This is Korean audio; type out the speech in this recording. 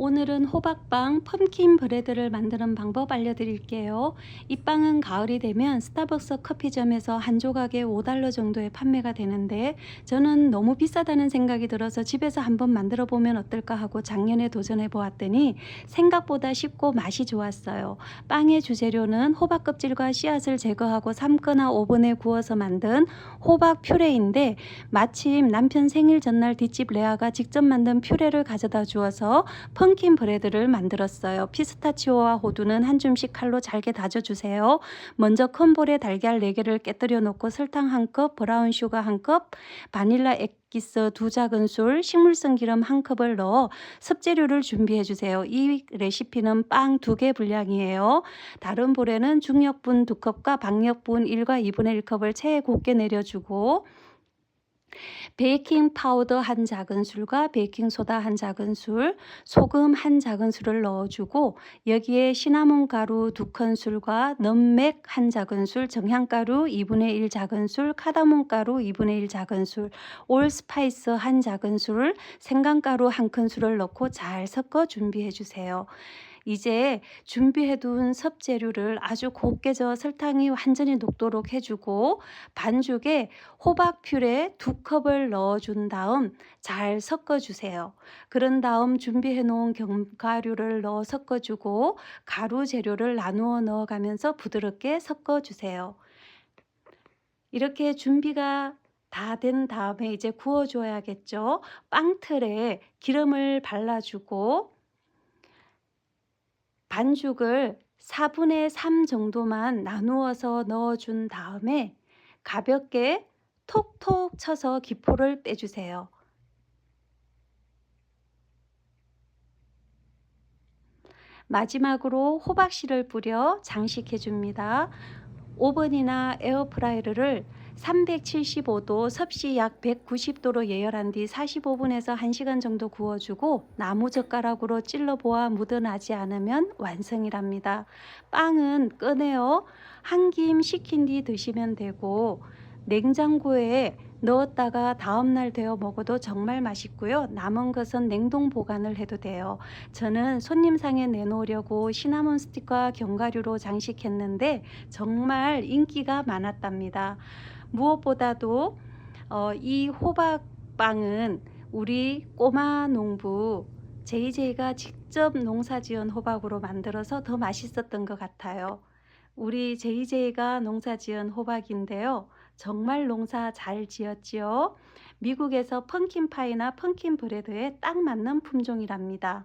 오늘은 호박빵 펌킨 브레드를 만드는 방법 알려드릴게요. 이 빵은 가을이 되면 스타벅스 커피점에서 한 조각에 5달러 정도에 판매가 되는데 저는 너무 비싸다는 생각이 들어서 집에서 한번 만들어 보면 어떨까 하고 작년에 도전해 보았더니 생각보다 쉽고 맛이 좋았어요. 빵의 주재료는 호박 껍질과 씨앗을 제거하고 삶거나 오븐에 구워서 만든 호박 퓨레인데 마침 남편 생일 전날 뒷집 레아가 직접 만든 퓨레를 가져다 주어서 펌킨 브레드를 만들었어요. 피스타치오와 호두는 한 줌씩 칼로 잘게 다져주세요. 먼저 큰 볼에 달걀 4개를 깨뜨려 놓고 설탕 1컵, 브라운 슈가 1컵, 바닐라 액 기스 2 작은술, 식물성 기름 1컵을 넣어 섭재료를 준비해 주세요. 이 레시피는 빵 2개 분량이에요. 다른 볼에는 중력분 2컵과 박력분 1과 2분의 1컵을 체에 곱게 내려주고 베이킹 파우더 한 작은술과 베이킹 소다 한 작은술, 소금 한 작은술을 넣어주고 여기에 시나몬 가루 두 큰술과 넘맥 한 작은술, 정향가루 2분의 1 작은술, 카다몬 가루 2분의 1 작은술, 올 스파이스 한 작은술, 생강가루 한 큰술을 넣고 잘 섞어 준비해 주세요. 이제 준비해둔 섭재료를 아주 곱게 저어 설탕이 완전히 녹도록 해주고 반죽에 호박 퓨레 두 컵을 넣어준 다음 잘 섞어주세요. 그런 다음 준비해 놓은 견과류를 넣어 섞어주고 가루 재료를 나누어 넣어가면서 부드럽게 섞어주세요. 이렇게 준비가 다된 다음에 이제 구워줘야겠죠. 빵틀에 기름을 발라주고 반죽을 4분의 3 정도만 나누어서 넣어준 다음에 가볍게 톡톡 쳐서 기포를 빼주세요. 마지막으로 호박씨를 뿌려 장식해 줍니다. 오븐이나 에어프라이어를 375도 섭씨 약 190도로 예열한 뒤 45분에서 1시간 정도 구워주고 나무젓가락으로 찔러보아 묻어나지 않으면 완성이랍니다. 빵은 꺼내어 한 김 식힌 뒤 드시면 되고 냉장고에 넣었다가 다음날 데워 먹어도 정말 맛있고요. 남은 것은 냉동 보관을 해도 돼요. 저는 손님상에 내놓으려고 시나몬 스틱과 견과류로 장식했는데 정말 인기가 많았답니다. 무엇보다도 어, 이 호박빵은 우리 꼬마 농부 JJ가 직접 농사지은 호박으로 만들어서 더 맛있었던 것 같아요. 우리 JJ가 농사지은 호박인데요. 정말 농사 잘 지었지요. 미국에서 펑킨 파이나 펑킨 브레드에 딱 맞는 품종이랍니다.